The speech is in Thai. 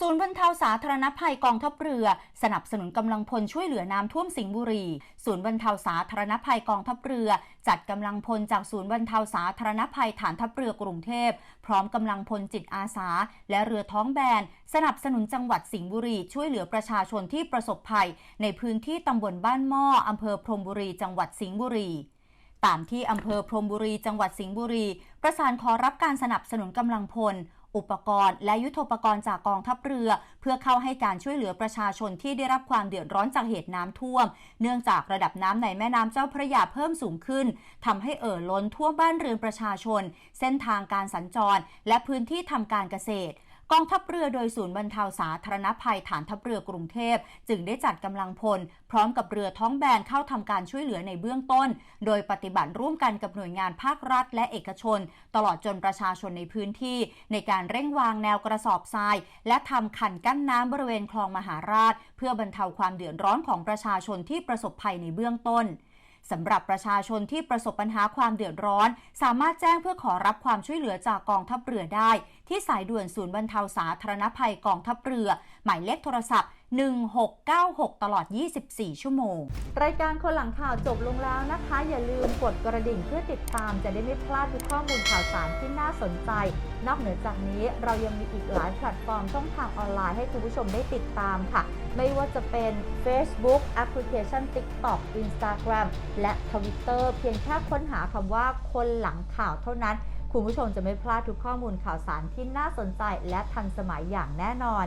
ศูนย์บรรเทาสาธารณภัยกองทัพเรือ สนับสนุนกำลังพลช่วยเหลือน้ำท่วมสิงห์บุรี ศูนย์บรรเทาสาธารณภัยกองทัพเรือ จัดกำลังพลจากศูนย์บรรเทาสาธารณภัยฐานทัพเรือกรุงเทพ พร้อมกำลังพลจิตอาสา และเรือท้องแบน สนับสนุนจังหวัดสิงห์บุรี ช่วยเหลือประชาชนที่ประสบภัย ในพื้นที่ตำบลบ้านหม้ออำเภอพรหมบุรีจังหวัดสิงห์บุรีตามที่อำเภอพรหมบุรีจังหวัดสิงห์บุรี ประสานขอรับการสนับสนุนกำลังพล อุปกรณ์ และยุทโธปกรณ์จากกองทัพเรือ เพื่อเข้าให้การช่วยเหลือประชาชนที่ได้รับความเดือดร้อนจากเหตุน้ำท่วม เนื่องจากระดับน้ำในแม่น้ำเจ้าพระยาเพิ่มสูงขึ้นทำให้เอ่อล้นท่วมบ้านเรือนประชาชน เส้นทางการสัญจร และพื้นที่ทำการเกษตร กองทัพเรือโดยศูนย์บรรเทาสาธารณภัยฐานทัพเรือกรุงเทพ จึงได้จัดกำลังพล พร้อมกับเรือท้องแบนเข้าทำการช่วยเหลือในเบื้องต้น โดยปฏิบัติร่วมกันกับหน่วยงานภาครัฐ และเอกชน ตลอดจนประชาชนในพื้นที่ ในการเร่งวางแนวกระสอบทราย และทำขันกั้นน้ำบริเวณคลองมหาราช เพื่อบรรเทาความเดือดร้อนของประชาชนที่ประสบภัยในเบื้องต้น สำหรับประชาชนที่ประสบปัญหาความเดือดร้อน สามารถแจ้งเพื่อขอรับความช่วยเหลือจากกองทัพเรือได้ ที่สายด่วนศูนย์บรรเทาสาธารณภัยกองทัพเรือ หมายเลขโทรศัพท์ 1696 ตลอด 24 ชั่วโมง รายการคนหลังข่าวจบลงแล้วนะคะ อย่าลืมกดกระดิ่งเพื่อติดตามจะได้ไม่พลาดทุกข้อมูลข่าวสารที่น่าสนใจ นอกเหนือจากนี้เรายังมีอีกหลายแพลตฟอร์มช่องทางออนไลน์ให้คุณผู้ชมได้ติดตามค่ะ ไม่ว่าจะเป็น Facebook แอปพลิเคชัน TikTok Instagram และ Twitter เพียงแค่ค้นหาคำว่าคนหลังข่าวเท่านั้น คุณผู้ชมจะไม่พลาดทุกข้อมูลข่าวสารที่น่าสนใจและทันสมัยอย่างแน่นอน